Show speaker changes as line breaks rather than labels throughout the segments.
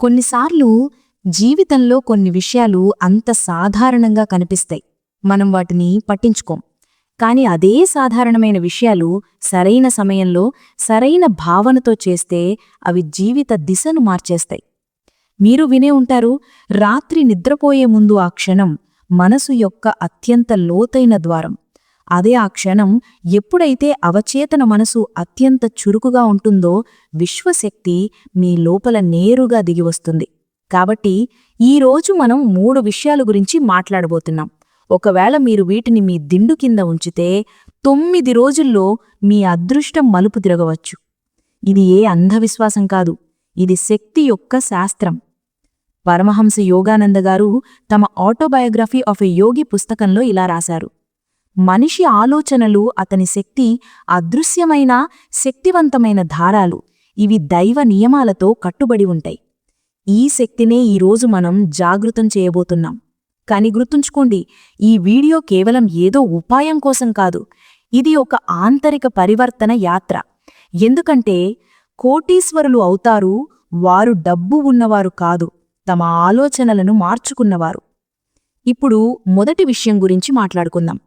కొన్నిసార్లు జీవితంలో కొన్ని విషయాలు అంత సాధారణంగా కనిపిస్తాయి. మనం వాటిని పట్టించుకోం. కాని అదే సాధారణమైన విషయాలు సరైన సమయంలో సరైన భావనతో చేస్తే అవి జీవిత దిశను మార్చేస్తాయి. మీరు వినే ఉంటారు రాత్రి నిద్రపోయే ముందు ఆ క్షణం మనసు యొక్క అత్యంత లోతైన ద్వారం. అదే ఆ క్షణం ఎప్పుడైతే అవచేతన మనసు అత్యంత చురుకుగా ఉంటుందో విశ్వశక్తి మీ లోపల నేరుగా దిగివస్తుంది కాబట్టి ఈరోజు మనం మూడు విషయాల గురించి మాట్లాడబోతున్నాం. ఒకవేళ మీరు వీటిని మీ దిండు కింద ఉంచితే తొమ్మిది రోజుల్లో మీ అదృష్టం మలుపు తిరగవచ్చు. ఇది ఏ అంధవిశ్వాసం కాదు. ఇది శక్తి యొక్క శాస్త్రం. పరమహంస యోగానంద గారు తమ ఆటోబయోగ్రఫీ ఆఫ్ ఎ యోగి పుస్తకంలో ఇలా రాశారు. మనిషి ఆలోచనలు అతని శక్తి అదృశ్యమైన శక్తివంతమైన ధారాలు. ఇవి దైవ నియమాలతో కట్టుబడి ఉంటాయి. ఈ శక్తినే ఈరోజు మనం జాగృతం చేయబోతున్నాం. కాని గుర్తుంచుకోండి ఈ వీడియో కేవలం ఏదో ఉపాయం కోసం కాదు. ఇది ఒక ఆంతరిక పరివర్తన యాత్ర. ఎందుకంటే కోటీశ్వరులు అవుతారు వారు డబ్బు ఉన్నవారు కాదు తమ ఆలోచనలను మార్చుకున్నవారు. ఇప్పుడు మొదటి విషయం గురించి మాట్లాడుకుందాం.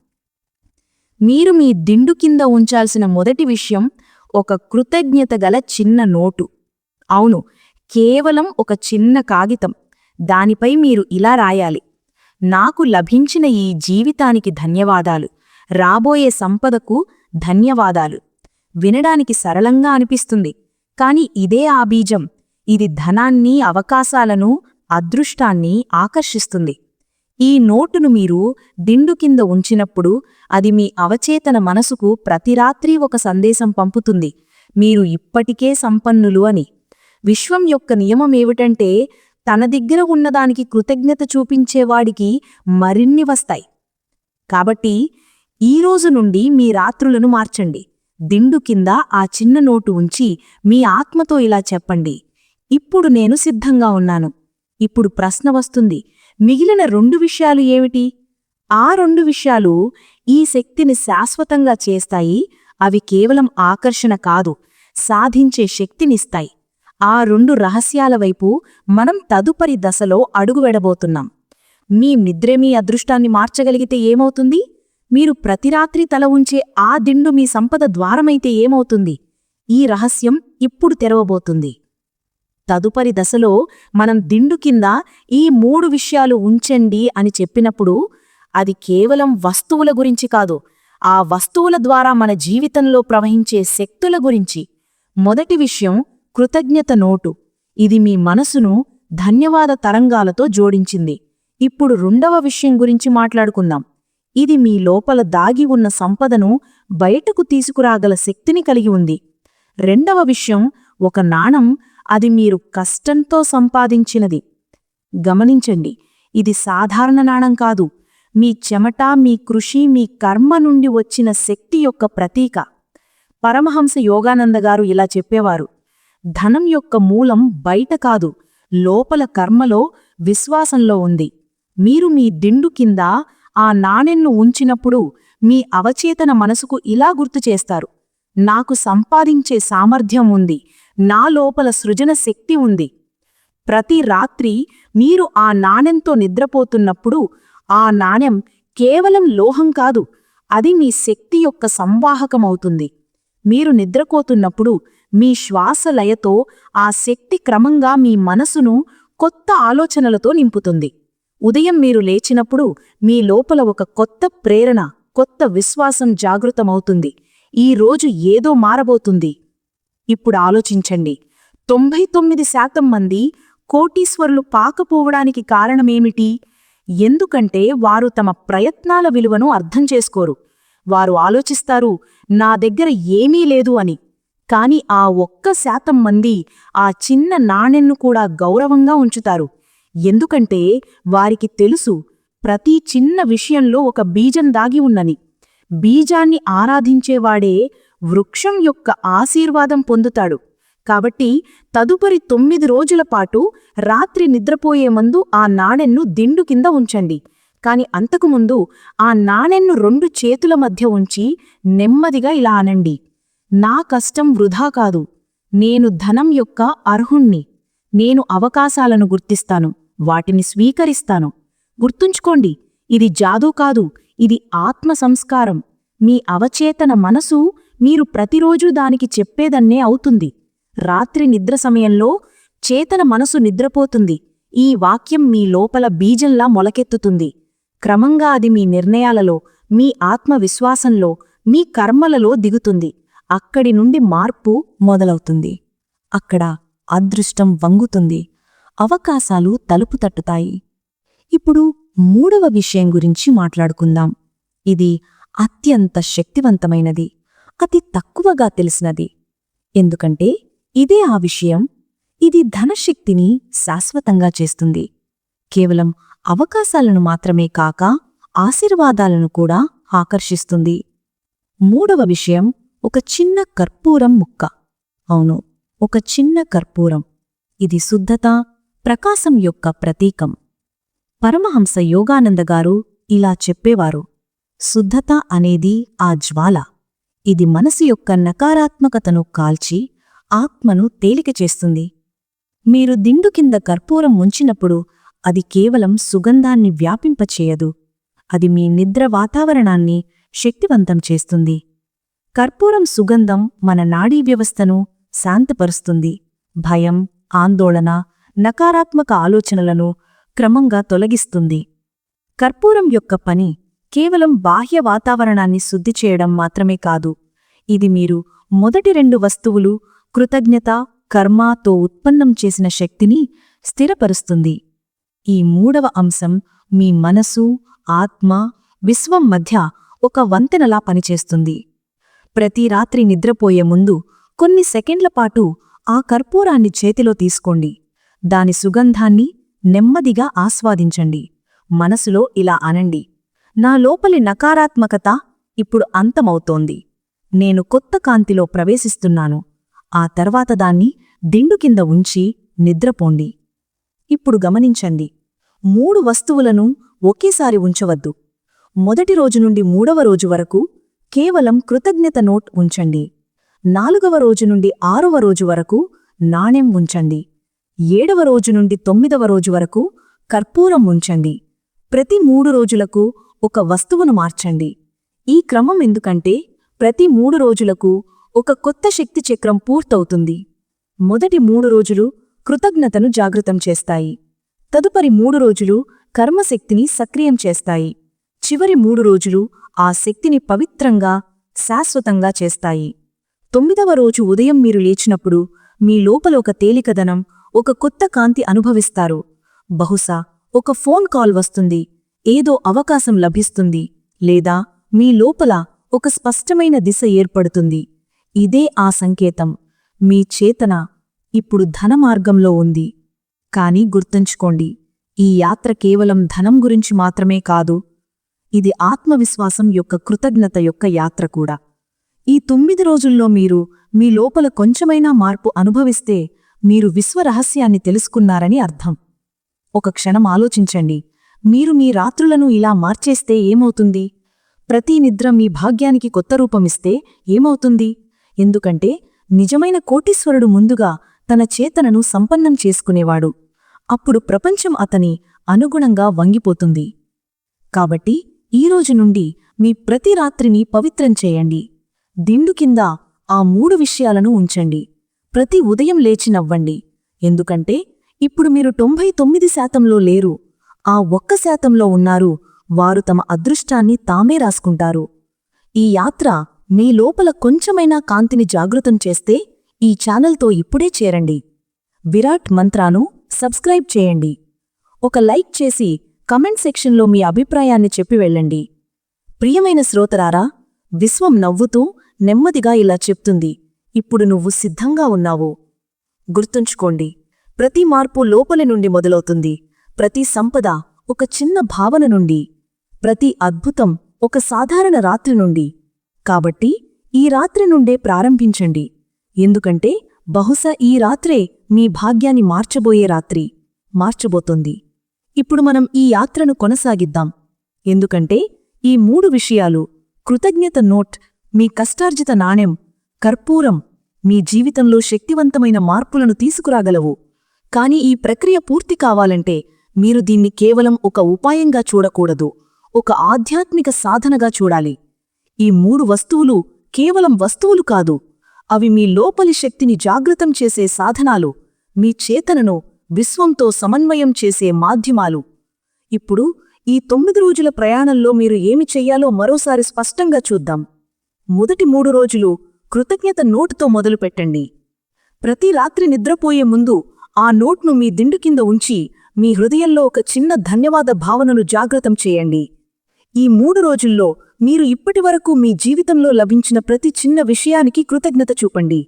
మీరు మీ దిండు కింద ఉంచాల్సిన మొదటి విషయం ఒక కృతజ్ఞత గల చిన్న నోటు. అవును కేవలం ఒక చిన్న కాగితం. దానిపై మీరు ఇలా రాయాలి. నాకు లభించిన ఈ జీవితానికి ధన్యవాదాలు. రాబోయే సంపదకు ధన్యవాదాలు. వినడానికి సరళంగా అనిపిస్తుంది. కాని ఇదే ఆ బీజం. ఇది ధనాన్ని అవకాశాలను అదృష్టాన్ని ఆకర్షిస్తుంది. ఈ నోటును మీరు దిండు కింద ఉంచినప్పుడు అది మీ అవచేతన మనసుకు ప్రతిరాత్రి ఒక సందేశం పంపుతుంది. మీరు ఇప్పటికే సంపన్నులు అని. విశ్వం యొక్క నియమమేమిటంటే తన దగ్గర ఉన్నదానికి కృతజ్ఞత చూపించేవాడికి మరిన్ని వస్తాయి. కాబట్టి ఈ రోజు నుండి మీ రాత్రులను మార్చండి. దిండు కింద ఆ చిన్న నోటు ఉంచి మీ ఆత్మతో ఇలా చెప్పండి. ఇప్పుడు నేను సిద్ధంగా ఉన్నాను. ఇప్పుడు ప్రశ్న వస్తుంది. మిగిలిన రెండు విషయాలు ఏమిటి? ఆ రెండు విషయాలు ఈ శక్తిని శాశ్వతంగా చేస్తాయి అవి కేవలం ఆకర్షణ కాదు సాధించే శక్తినిస్తాయి. ఆ రెండు రహస్యాల వైపు మనం తదుపరి దశలో అడుగువెడబోతున్నాం మీ నిద్రే మీ అదృష్టాన్ని మార్చగలిగితే ఏమవుతుంది? మీరు ప్రతిరాత్రి తల ఉంచే ఆ దిండు మీ సంపద ద్వారమైతే ఏమవుతుంది? ఈ రహస్యం ఇప్పుడు తెరవబోతుంది. తదుపరి దశలో మనం దిండు కింద ఈ మూడు విషయాలు ఉంచండి అని చెప్పినప్పుడు అది కేవలం వస్తువుల గురించి కాదు ఆ వస్తువుల ద్వారా మన జీవితంలో ప్రవహించే శక్తుల గురించి. మొదటి విషయం కృతజ్ఞత నోటు. ఇది మీ మనసును ధన్యవాద తరంగాలతో జోడించింది. ఇప్పుడు రెండవ విషయం గురించి మాట్లాడుకుందాం. ఇది మీ లోపల దాగి ఉన్న సంపదను బయటకు తీసుకురాగల శక్తిని కలిగి ఉంది. రెండవ విషయం ఒక నాణం అది మీరు కష్టంతో సంపాదించినది. గమనించండి ఇది సాధారణ నాణం కాదు. మీ చెమట మీ కృషి మీ కర్మ నుండి వచ్చిన శక్తి యొక్క ప్రతీక. పరమహంస యోగానంద గారు ఇలా చెప్పేవారు. ధనం యొక్క మూలం బయట కాదు లోపల కర్మలో విశ్వాసంలో ఉంది. మీరు మీ దిండు కింద ఆ నాణెన్ను ఉంచినప్పుడు మీ అవచేతన మనసుకు ఇలా గుర్తు చేస్తారు. నాకు సంపాదించే సామర్థ్యం ఉంది నా లోపల సృజన శక్తి ఉంది. ప్రతి రాత్రి మీరు ఆ నాణెంతో నిద్రపోతున్నప్పుడు ఆ నాణెం కేవలం లోహం కాదు అది మీ శక్తి యొక్క సంవాహకమవుతుంది. మీరు నిద్రపోతున్నప్పుడు మీ శ్వాసలయతో ఆ శక్తి క్రమంగా మీ మనసును కొత్త ఆలోచనలతో నింపుతుంది. ఉదయం మీరు లేచినప్పుడు మీ లోపల ఒక కొత్త ప్రేరణ కొత్త విశ్వాసం జాగృతమవుతుంది. ఈ రోజు ఏదో మారబోతుంది. ఇప్పుడు ఆలోచించండి. తొంభై తొమ్మిది శాతం మంది కోటీశ్వరులు పాకపోవడానికి కారణమేమిటి? ఎందుకంటే వారు తమ ప్రయత్నాల విలువను అర్థం చేసుకోరు. వారు ఆలోచిస్తారు నా దగ్గర ఏమీ లేదు అని. కాని ఆ ఒక్క శాతం మంది ఆ చిన్న నాణెన్ను కూడా గౌరవంగా ఉంచుతారు. ఎందుకంటే వారికి తెలుసు ప్రతి చిన్న విషయంలో ఒక బీజం దాగి ఉన్నని బీజాన్ని ఆరాధించేవాడే వృక్షం యొక్క ఆశీర్వాదం పొందుతాడు. కాబట్టి తదుపరి తొమ్మిది రోజుల పాటు రాత్రి నిద్రపోయే ముందు ఆ నాణెన్ను దిండు కింద ఉంచండి. కాని అంతకుముందు ఆ నాణెన్ను రెండు చేతుల మధ్య ఉంచి నెమ్మదిగా ఇలా అనండి. నా కష్టం వృధా కాదు. నేను ధనం యొక్క అర్హుణ్ణి. నేను అవకాశాలను గుర్తిస్తాను. వాటిని స్వీకరిస్తాను. గుర్తుంచుకోండి ఇది జాదూ కాదు ఇది ఆత్మ సంస్కారం. మీ అవచేతన మనసు మీరు ప్రతిరోజూ దానికి చెప్పేదన్నే అవుతుంది. రాత్రి నిద్ర సమయంలో చేతన మనసు నిద్రపోతుంది. ఈ వాక్యం మీ లోపల బీజంలా మొలకెత్తుతుంది. క్రమంగా అది మీ నిర్ణయాలలో మీ ఆత్మవిశ్వాసంలో మీ కర్మలలో దిగుతుంది. అక్కడి నుండి మార్పు మొదలవుతుంది. అక్కడ అదృష్టం వంగుతుంది. అవకాశాలు తలుపు తట్టుతాయి. ఇప్పుడు మూడవ విషయం గురించి మాట్లాడుకుందాం. ఇది అత్యంత శక్తివంతమైనది. అతి తక్కువగా తెలిసినది. ఎందుకంటే ఇదే ఆ విషయం ఇది ధనశక్తిని శాశ్వతంగా చేస్తుంది. కేవలం అవకాశాలను మాత్రమే కాక ఆశీర్వాదాలను కూడా ఆకర్షిస్తుంది. మూడవ విషయం ఒక చిన్న కర్పూరం ముక్క. అవును ఒక చిన్న కర్పూరం. ఇది శుద్ధత ప్రకాశం యొక్క ప్రతీకం. పరమహంస యోగానంద గారు ఇలా చెప్పేవారు. శుద్ధత అనేది ఆ జ్వాల. ఇది మనసు యొక్క నకారాత్మకతను కాల్చి ఆత్మను తేలిక చేస్తుంది. మీరు దిండు కింద కర్పూరం ఉంచినప్పుడు అది కేవలం సుగంధాన్ని వ్యాపింపచేయదు. అది మీ నిద్ర వాతావరణాన్ని శక్తివంతం చేస్తుంది. కర్పూరం సుగంధం మన నాడీ వ్యవస్థను శాంతపరుస్తుంది. భయం ఆందోళన నకారాత్మక ఆలోచనలను క్రమంగా తొలగిస్తుంది. కర్పూరం యొక్క పని కేవలం బాహ్య వాతావరణాన్ని శుద్ధి చేయడం మాత్రమే కాదు ఇది మీరు మొదటి రెండు వస్తువులు కృతజ్ఞత కర్మతో ఉత్పన్నం చేసిన శక్తిని స్థిరపరుస్తుంది. ఈ మూడవ అంశం మీ మనసు ఆత్మ విశ్వం మధ్య ఒక వంతెనలా పనిచేస్తుంది. ప్రతి రాత్రి నిద్రపోయే ముందు కొన్ని సెకండ్ల పాటు ఆ కర్పూరాన్ని చేతిలో తీసుకోండి. దాని సుగంధాన్ని నెమ్మదిగా ఆస్వాదించండి. మనసులో ఇలా అనండి. నా లోపలి నకారాత్మకత ఇప్పుడు అంతమవుతోంది. నేను కొత్త కాంతిలో ప్రవేశిస్తున్నాను. ఆ తర్వాత దాన్ని దిండు కింద ఉంచి నిద్రపోండి. ఇప్పుడు గమనించండి. మూడు వస్తువులను ఒకేసారి ఉంచవద్దు. మొదటి రోజు నుండి మూడవ రోజు వరకు కేవలం కృతజ్ఞత నోట్ ఉంచండి. నాలుగవ రోజు నుండి ఆరవ రోజు వరకు నాణెం ఉంచండి. ఏడవ రోజు నుండి తొమ్మిదవ రోజు వరకు కర్పూరం ఉంచండి. ప్రతి మూడు రోజులకు ఒక వస్తువును మార్చండి. ఈ క్రమం ఎందుకంటే ప్రతి మూడు రోజులకు ఒక కొత్త శక్తి చక్రం పూర్తవుతుంది. మొదటి మూడు రోజులు కృతజ్ఞతను జాగృతం చేస్తాయి. తదుపరి మూడు రోజులు కర్మశక్తిని సక్రియం చేస్తాయి. చివరి మూడు రోజులు ఆ శక్తిని పవిత్రంగా శాశ్వతంగా చేస్తాయి. తొమ్మిదవ రోజు ఉదయం మీరు లేచినప్పుడు మీ లోపల ఒక తేలికదనం ఒక కొత్త కాంతి అనుభవిస్తారు. బహుశా ఒక ఫోన్ కాల్ వస్తుంది. ఏదో అవకాశం లభిస్తుంది లేదా మీ లోపల ఒక స్పష్టమైన దిశ ఏర్పడుతుంది. ఇదే ఆ సంకేతం. మీ చేతన ఇప్పుడు ధనమార్గంలో ఉంది. కాని గుర్తుంచుకోండి ఈ యాత్ర కేవలం ధనం గురించి మాత్రమే కాదు ఇది ఆత్మవిశ్వాసం యొక్క కృతజ్ఞత యొక్క యాత్ర కూడా. ఈ తొమ్మిది రోజుల్లో మీరు మీ లోపల కొంచెమైనా మార్పు అనుభవిస్తే మీరు విశ్వరహస్యాన్ని తెలుసుకున్నారని అర్థం. ఒక క్షణం ఆలోచించండి మీరు మీ రాత్రులను ఇలా మార్చేస్తే ఏమవుతుంది? ప్రతి నిద్ర మీ భాగ్యానికి కొత్త రూపమిస్తే ఏమవుతుంది? ఎందుకంటే నిజమైన కోటీశ్వరుడు ముందుగా తన చేతనను సంపన్నం చేసుకునేవాడు. అప్పుడు ప్రపంచం అతని అనుగుణంగా వంగిపోతుంది. కాబట్టి ఈరోజు నుండి మీ ప్రతి రాత్రిని పవిత్రం చేయండి. దిండు కింద ఆ మూడు విషయాలను ఉంచండి. ప్రతి ఉదయం లేచి నవ్వండి. ఎందుకంటే ఇప్పుడు మీరు తొంభై తొమ్మిది శాతంలో లేరు. ఆ ఒక్క శాతంలో ఉన్నారు వారు తమ అదృష్టాన్ని తామే రాసుకుంటారు. ఈ యాత్ర మీ లోపల కొంచెమైనా కాంతిని జాగృతం చేస్తే ఈ ఛానల్తో ఇప్పుడే చేరండి. విరాట్ మంత్రాను సబ్స్క్రైబ్ చేయండి. ఒక లైక్ చేసి కమెంట్ సెక్షన్లో మీ అభిప్రాయాన్ని చెప్పి వెళ్ళండి. ప్రియమైన శ్రోతరారా విశ్వం నవ్వుతూ నెమ్మదిగా ఇలా చెప్తుంది ఇప్పుడు నువ్వు సిద్ధంగా ఉన్నావు. గుర్తుంచుకోండి ప్రతి మార్పు లోపలి నుండి మొదలవుతుంది. ప్రతి సంపద ఒక చిన్న భావన నుండి ప్రతి అద్భుతం ఒక సాధారణ రాత్రి నుండి. కాబట్టి ఈ రాత్రి నుండే ప్రారంభించండి. ఎందుకంటే బహుశా ఈ రాత్రే మీ భాగ్యాన్ని మార్చబోయే రాత్రి మార్చబోతోంది. ఇప్పుడు మనం ఈ యాత్రను కొనసాగిద్దాం. ఎందుకంటే ఈ మూడు విషయాలు కృతజ్ఞత నోట్ మీ కష్టార్జిత నాణెం కర్పూరం మీ జీవితంలో శక్తివంతమైన మార్పులను తీసుకురాగలవు. కాని ఈ ప్రక్రియ పూర్తి కావాలంటే మీరు దీన్ని కేవలం ఒక ఉపాయంగా చూడకూడదు ఒక ఆధ్యాత్మిక సాధనగా చూడాలి. ఈ మూడు వస్తువులు కేవలం వస్తువులు కాదు అవి మీ లోపలి శక్తిని జాగృతం చేసే సాధనాలు మీ చేతనను విశ్వంతో సమన్వయం చేసే మాధ్యమాలు. ఇప్పుడు ఈ తొమ్మిది రోజుల ప్రయాణంలో మీరు ఏమి చెయ్యాలో మరోసారి స్పష్టంగా చూద్దాం. మొదటి మూడు రోజులు కృతజ్ఞత నోటుతో మొదలుపెట్టండి. ప్రతి రాత్రి నిద్రపోయే ముందు ఆ నోట్ను మీ దిండు కింద ఉంచి మీ హృదయంలో ఒక చిన్న ధన్యవాద భావనను జాగ్రత్తం చేయండి. ఈ మూడు రోజుల్లో మీరు ఇప్పటివరకు మీ జీవితంలో లభించిన ప్రతి చిన్న విషయానికి కృతజ్ఞత చూపండి.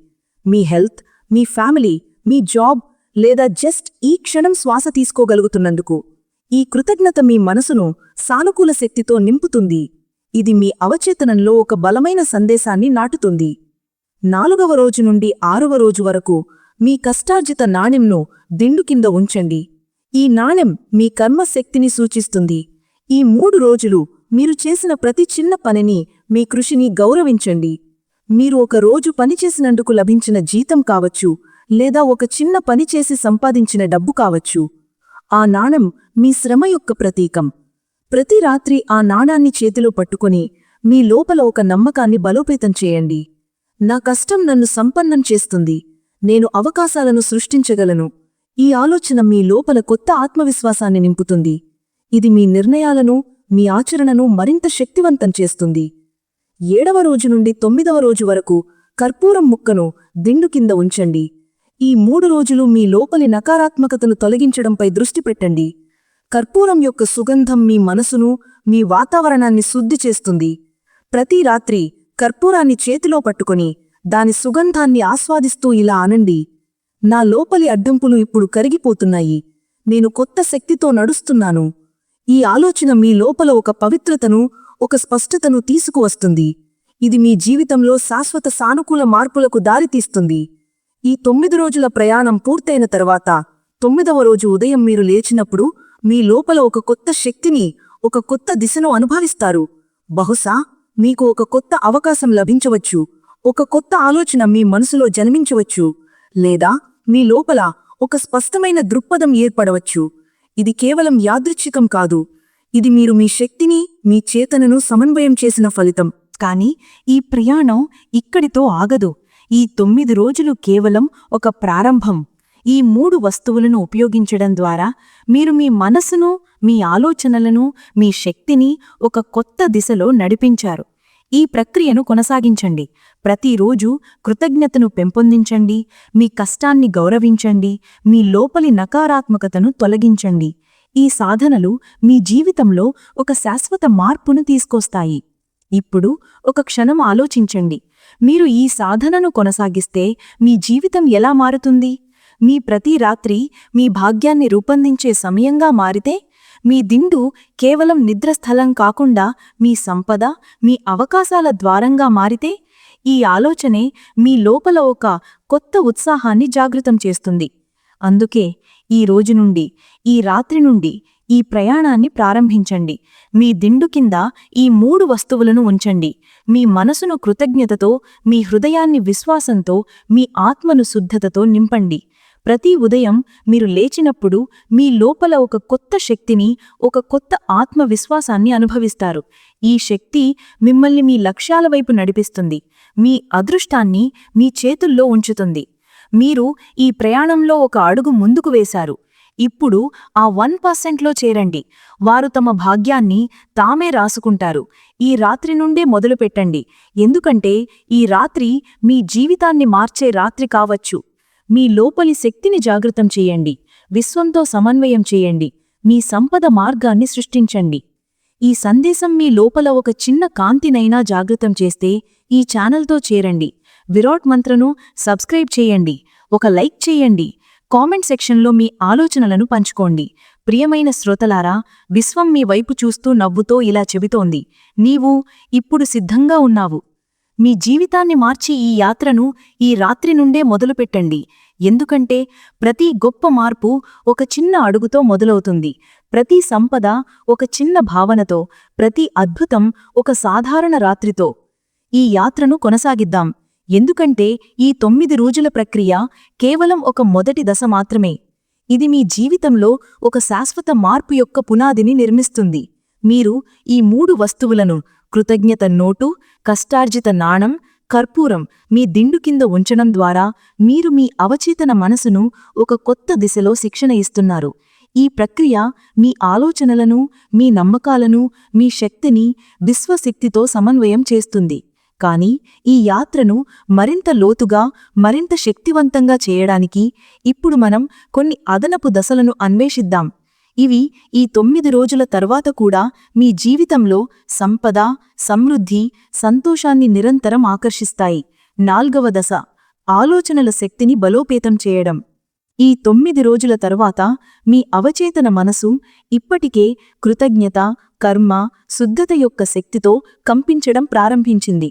మీ హెల్త్ మీ ఫ్యామిలీ మీ జాబ్ లేదా జస్ట్ ఈ క్షణం శ్వాస తీసుకోగలుగుతున్నందుకు ఈ కృతజ్ఞత మీ మనసును సానుకూల శక్తితో నింపుతుంది. ఇది మీ అవచేతనంలో ఒక బలమైన సందేశాన్ని నాటుతుంది. నాలుగవ రోజు నుండి ఆరవ రోజు వరకు మీ కష్టార్జిత నాణెంను దిండు కింద ఉంచండి. ఈ నాణెం మీ కర్మశక్తిని సూచిస్తుంది. ఈ మూడు రోజులు మీరు చేసిన ప్రతి చిన్న పనిని మీ కృషిని గౌరవించండి. మీరు ఒక రోజు పనిచేసినందుకు లభించిన జీతం కావచ్చు లేదా ఒక చిన్న పని చేసి సంపాదించిన డబ్బు కావచ్చు. ఆ నాణెం మీ శ్రమ యొక్క ప్రతీకం. ప్రతి రాత్రి ఆ నాణాన్ని చేతిలో పట్టుకుని మీ లోపల ఒక నమ్మకాన్ని బలోపేతం చేయండి. నా కష్టం నన్ను సంపన్నం చేస్తుంది. నేను అవకాశాలను సృష్టించగలను. ఈ ఆలోచన మీ లోపల కొత్త ఆత్మవిశ్వాసాన్ని నింపుతుంది. ఇది మీ నిర్ణయాలను మీ ఆచరణను మరింత శక్తివంతం చేస్తుంది. ఏడవ రోజు నుండి తొమ్మిదవ రోజు వరకు కర్పూరం ముక్కను దిండు కింద ఉంచండి. ఈ మూడు రోజులు మీ లోపలి నకారాత్మకతను తొలగించడంపై దృష్టి పెట్టండి. కర్పూరం యొక్క సుగంధం మీ మనసును మీ వాతావరణాన్ని శుద్ధి చేస్తుంది. ప్రతి రాత్రి కర్పూరాన్ని చేతిలో పట్టుకొని దాని సుగంధాన్ని ఆస్వాదిస్తూ ఇలా అనండి. నా లోపలి అడ్డంపులు ఇప్పుడు కరిగిపోతున్నాయి. నేను కొత్త శక్తితో నడుస్తున్నాను. ఈ ఆలోచన మీ లోపల ఒక పవిత్రతను ఒక స్పష్టతను తీసుకువస్తుంది. ఇది మీ జీవితంలో శాశ్వత సానుకూల మార్పులకు దారితీస్తుంది. ఈ తొమ్మిది రోజుల ప్రయాణం పూర్తయిన తర్వాత తొమ్మిదవ రోజు ఉదయం మీరు లేచినప్పుడు మీ లోపల ఒక కొత్త శక్తిని ఒక కొత్త దిశను అనుభవిస్తారు. బహుశా మీకు ఒక కొత్త అవకాశం లభించవచ్చు. ఒక కొత్త ఆలోచన మీ మనసులో జన్మించవచ్చు. లేదా మీ లోపల ఒక స్పష్టమైన దృక్పథం ఏర్పడవచ్చు. ఇది కేవలం యాదృచ్ఛికం కాదు. ఇది మీరు మీ శక్తిని మీ చేతనను సమన్వయం చేసిన ఫలితం. కాని ఈ ప్రయాణం ఇక్కడితో ఆగదు. ఈ తొమ్మిది రోజులు కేవలం ఒక ప్రారంభం. ఈ మూడు వస్తువులను ఉపయోగించడం ద్వారా మీరు మీ మనసును మీ ఆలోచనలను మీ శక్తిని ఒక కొత్త దిశలో నడిపించారు. ఈ ప్రక్రియను కొనసాగించండి. ప్రతిరోజు కృతజ్ఞతను పెంపొందించండి. మీ కష్టాన్ని గౌరవించండి. మీ లోపలి నకారాత్మకతను తొలగించండి. ఈ సాధనలు మీ జీవితంలో ఒక శాశ్వత మార్పును తీసుకొస్తాయి. ఇప్పుడు ఒక క్షణం ఆలోచించండి. మీరు ఈ సాధనను కొనసాగిస్తే మీ జీవితం ఎలా మారుతుంది? మీ ప్రతి రాత్రి మీ భాగ్యాన్ని రూపొందించే సమయంగా మారితే మీ దిండు కేవలం నిద్రస్థలం కాకుండా మీ సంపద మీ అవకాశాల ద్వారంగా మారితే ఈ ఆలోచనే మీ లోపల ఒక కొత్త ఉత్సాహాన్ని జాగృతం చేస్తుంది. అందుకే ఈ రోజు నుండి ఈ రాత్రి నుండి ఈ ప్రయాణాన్ని ప్రారంభించండి. మీ దిండు కింద ఈ మూడు వస్తువులను ఉంచండి. మీ మనసును కృతజ్ఞతతో మీ హృదయాన్ని విశ్వాసంతో మీ ఆత్మను శుద్ధతతో నింపండి. ప్రతి ఉదయం మీరు లేచినప్పుడు మీ లోపల ఒక కొత్త శక్తిని ఒక కొత్త ఆత్మవిశ్వాసాన్ని అనుభవిస్తారు. ఈ శక్తి మిమ్మల్ని మీ లక్ష్యాల వైపు నడిపిస్తుంది. మీ అదృష్టాన్ని మీ చేతుల్లో ఉంచుతుంది. మీరు ఈ ప్రయాణంలో ఒక అడుగు ముందుకు వేశారు. ఇప్పుడు ఆ వన్ పర్సెంట్లో చేరండి. వారు తమ భాగ్యాన్ని తామే రాసుకుంటారు. ఈ రాత్రి నుండే మొదలుపెట్టండి. ఎందుకంటే ఈ రాత్రి మీ జీవితాన్ని మార్చే రాత్రి కావచ్చు. మీ లోపలి శక్తిని జాగృతం చేయండి. విశ్వంతో సమన్వయం చేయండి. మీ సంపద మార్గాన్ని సృష్టించండి. ఈ సందేశం మీ లోపల ఒక చిన్న కాంతినైనా జాగృతం చేస్తే ఈ ఛానల్తో చేరండి. విరాట్ మంత్రను సబ్స్క్రైబ్ చేయండి. ఒక లైక్ చేయండి. కామెంట్ సెక్షన్లో మీ ఆలోచనలను పంచుకోండి. ప్రియమైన శ్రోతలారా విశ్వం మీ వైపు చూస్తూ నవ్వుతో ఇలా చెబుతోంది. నీవు ఇప్పుడు సిద్ధంగా ఉన్నావు. మీ జీవితాన్ని మార్చి ఈ యాత్రను ఈ రాత్రి నుండే మొదలుపెట్టండి. ఎందుకంటే ప్రతి గొప్ప మార్పు ఒక చిన్న అడుగుతో మొదలవుతుంది. ప్రతి సంపద ఒక చిన్న భావనతో ప్రతి అద్భుతం ఒక సాధారణ రాత్రితో ఈ యాత్రను కొనసాగిద్దాం. ఎందుకంటే ఈ తొమ్మిది రోజుల ప్రక్రియ కేవలం ఒక మొదటి దశ మాత్రమే. ఇది మీ జీవితంలో ఒక శాశ్వత మార్పు యొక్క పునాదిని నిర్మిస్తుంది. మీరు ఈ మూడు వస్తువులను కృతజ్ఞత నోటు కష్టార్జిత నాణం కర్పూరం మీ దిండు కింద ఉంచడం ద్వారా మీరు మీ అవచేతన మనసును ఒక కొత్త దిశలో శిక్షణ ఇస్తున్నారు. ఈ ప్రక్రియ మీ ఆలోచనలను మీ నమ్మకాలను మీ శక్తిని విశ్వశక్తితో సమన్వయం చేస్తుంది. కాని ఈ యాత్రను మరింత లోతుగా మరింత శక్తివంతంగా చేయడానికి ఇప్పుడు మనం కొన్ని అదనపు దశలను అన్వేషిద్దాం. ఇవి ఈ తొమ్మిది రోజుల తర్వాత కూడా మీ జీవితంలో సంపద సమృద్ధి సంతోషాన్ని నిరంతరం ఆకర్షిస్తాయి. నాల్గవ దశ ఆలోచనల శక్తిని బలోపేతం చేయడం. ఈ తొమ్మిది రోజుల తర్వాత మీ అవచేతన మనసు ఇప్పటికే కృతజ్ఞత కర్మ శుద్ధత యొక్క శక్తితో కంపించడం ప్రారంభించింది.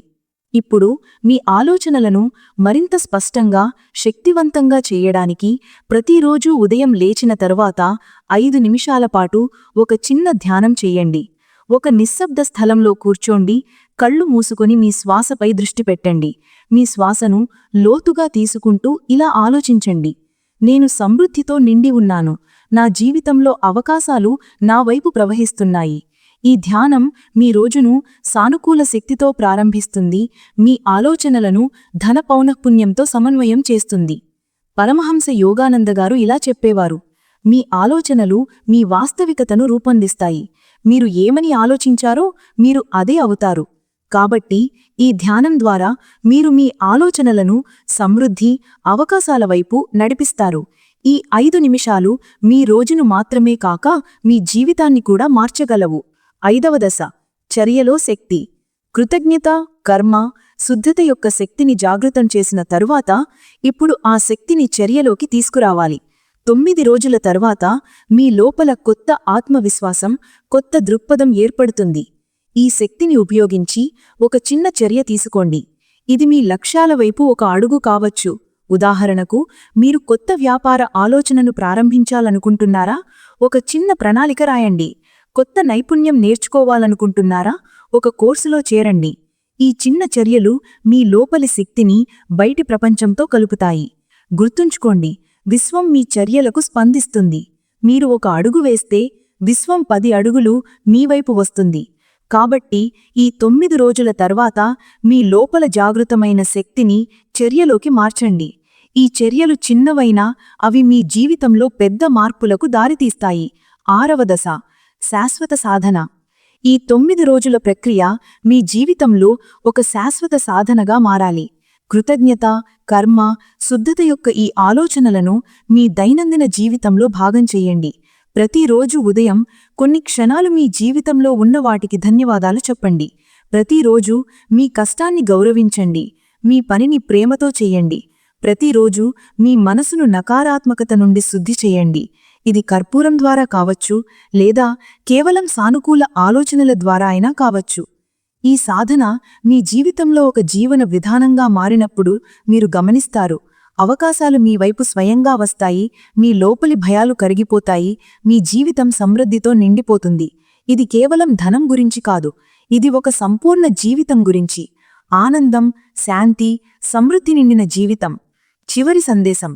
ఇప్పుడు మీ ఆలోచనలను మరింత స్పష్టంగా శక్తివంతంగా చేయడానికి ప్రతిరోజూ ఉదయం లేచిన తరువాత ఐదు నిమిషాల పాటు ఒక చిన్న ధ్యానం చేయండి. ఒక నిశ్శబ్ద స్థలంలో కూర్చోండి. కళ్ళు మూసుకొని మీ శ్వాసపై దృష్టి పెట్టండి. మీ శ్వాసను లోతుగా తీసుకుంటూ ఇలా ఆలోచించండి. నేను సమృద్ధితో నిండి ఉన్నాను. నా జీవితంలో అవకాశాలు నా వైపు ప్రవహిస్తున్నాయి. ఈ ధ్యానం మీ రోజును సానుకూల శక్తితో ప్రారంభిస్తుంది. మీ ఆలోచనలను ధన పౌనఃపుణ్యంతో సమన్వయం చేస్తుంది. పరమహంస యోగానంద గారు ఇలా చెప్పేవారు. మీ ఆలోచనలు మీ వాస్తవికతను రూపొందిస్తాయి. మీరు ఏమని ఆలోచించారో మీరు అదే అవుతారు. కాబట్టి ఈ ధ్యానం ద్వారా మీరు మీ ఆలోచనలను సమృద్ధి అవకాశాల వైపు నడిపిస్తారు. ఈ ఐదు నిమిషాలు మీ రోజును మాత్రమే కాక మీ జీవితాన్ని కూడా మార్చగలవు. ఐదవ దశ చర్యలో శక్తి. కృతజ్ఞత కర్మ శుద్ధత యొక్క శక్తిని జాగృతం చేసిన తరువాత ఇప్పుడు ఆ శక్తిని చర్యలోకి తీసుకురావాలి. తొమ్మిది రోజుల తర్వాత మీ లోపల కొత్త ఆత్మవిశ్వాసం కొత్త దృక్పథం ఏర్పడుతుంది. ఈ శక్తిని ఉపయోగించి ఒక చిన్న చర్య తీసుకోండి. ఇది మీ లక్ష్యాల వైపు ఒక అడుగు కావచ్చు. ఉదాహరణకు మీరు కొత్త వ్యాపార ఆలోచనను ప్రారంభించాలనుకుంటున్నారా? ఒక చిన్న ప్రణాళిక రాయండి. కొత్త నైపుణ్యం నేర్చుకోవాలనుకుంటున్నారా? ఒక కోర్సులో చేరండి. ఈ చిన్న చర్యలు మీ లోపలి శక్తిని బయటి ప్రపంచంతో కలుపుతాయి. గుర్తుంచుకోండి విశ్వం మీ చర్యలకు స్పందిస్తుంది. మీరు ఒక అడుగు వేస్తే విశ్వం పది అడుగులు మీవైపు వస్తుంది. కాబట్టి ఈ తొమ్మిది రోజుల తర్వాత మీ లోపల జాగృతమైన శక్తిని చర్యలోకి మార్చండి. ఈ చర్యలు చిన్నవైనా అవి మీ జీవితంలో పెద్ద మార్పులకు దారితీస్తాయి. ఆరవ దశ శాశ్వత సాధన. ఈ తొమ్మిది రోజుల ప్రక్రియ మీ జీవితంలో ఒక శాశ్వత సాధనగా మారాలి. కృతజ్ఞత కర్మ శుద్ధత యొక్క ఈ ఆలోచనలను మీ దైనందిన జీవితంలో భాగం చెయ్యండి ప్రతిరోజు ఉదయం కొన్ని క్షణాలు మీ జీవితంలో ఉన్న వాటికి ధన్యవాదాలు చెప్పండి. ప్రతిరోజు మీ కష్టాన్ని గౌరవించండి. మీ పనిని ప్రేమతో చెయ్యండి ప్రతిరోజు మీ మనసును నకారాత్మకత నుండి శుద్ధి చేయండి. ఇది కర్పూరం ద్వారా కావచ్చు లేదా కేవలం సానుకూల ఆలోచనల ద్వారా అయినా కావచ్చు. ఈ సాధన మీ జీవితంలో ఒక జీవన విధానంగా మారినప్పుడు మీరు గమనిస్తారు. అవకాశాలు మీ వైపు స్వయంగా వస్తాయి మీ లోపలి భయాలు కరిగిపోతాయి మీ జీవితం సమృద్ధితో నిండిపోతుంది. ఇది కేవలం ధనం గురించి కాదు ఇది ఒక సంపూర్ణ జీవితం గురించి. ఆనందం శాంతి సమృద్ధి నిండిన జీవితం. చివరి సందేశం.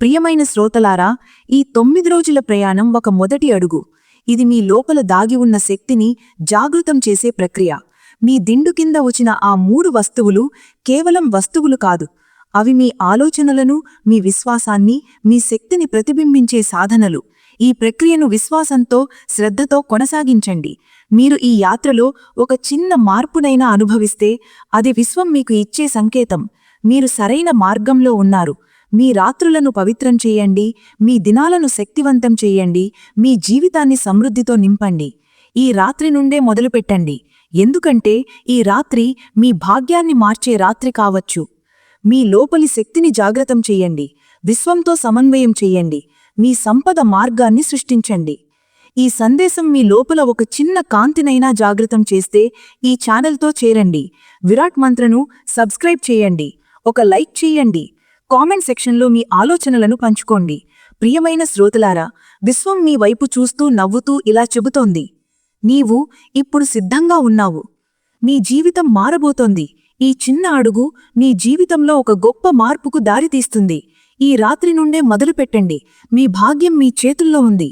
ప్రియమైన శ్రోతలారా ఈ తొమ్మిది రోజుల ప్రయాణం ఒక మొదటి అడుగు. ఇది మీ లోపల దాగి ఉన్న శక్తిని జాగృతం చేసే ప్రక్రియ. మీ దిండు కింద వచ్చిన ఆ మూడు వస్తువులు కేవలం వస్తువులు కాదు. అవి మీ ఆలోచనలను మీ విశ్వాసాన్ని మీ శక్తిని ప్రతిబింబించే సాధనలు. ఈ ప్రక్రియను విశ్వాసంతో శ్రద్ధతో కొనసాగించండి. మీరు ఈ యాత్రలో ఒక చిన్న మార్పునైనా అనుభవిస్తే అది విశ్వం మీకు ఇచ్చే సంకేతం. మీరు సరైన మార్గంలో ఉన్నారు. మీ రాత్రులను పవిత్రం చేయండి మీ దినాలను శక్తివంతం చేయండి మీ జీవితాన్ని సమృద్ధితో నింపండి. ఈ రాత్రి నుండే మొదలుపెట్టండి. ఎందుకంటే ఈ రాత్రి మీ భాగ్యాన్ని మార్చే రాత్రి కావచ్చు. మీ లోపలి శక్తిని జాగ్రత్తం చెయ్యండి విశ్వంతో సమన్వయం చెయ్యండి మీ సంపద మార్గాన్ని సృష్టించండి. ఈ సందేశం మీ లోపల ఒక చిన్న కాంతినైనా జాగృతం చేస్తే ఈ ఛానల్తో చేరండి. విరాట్ మంత్రను సబ్స్క్రైబ్ చేయండి. ఒక లైక్ చేయండి. కామెంట్ సెక్షన్లో మీ ఆలోచనలను పంచుకోండి. ప్రియమైన శ్రోతలారా విశ్వం మీ వైపు చూస్తూ నవ్వుతూ ఇలా చెబుతోంది. నీవు ఇప్పుడు సిద్ధంగా ఉన్నావు. మీ జీవితం మారబోతోంది. ఈ చిన్న అడుగు మీ జీవితంలో ఒక గొప్ప మార్పుకు దారితీస్తుంది.
ఈ రాత్రి నుండే మొదలుపెట్టండి. మీ భాగ్యం మీ చేతుల్లో ఉంది.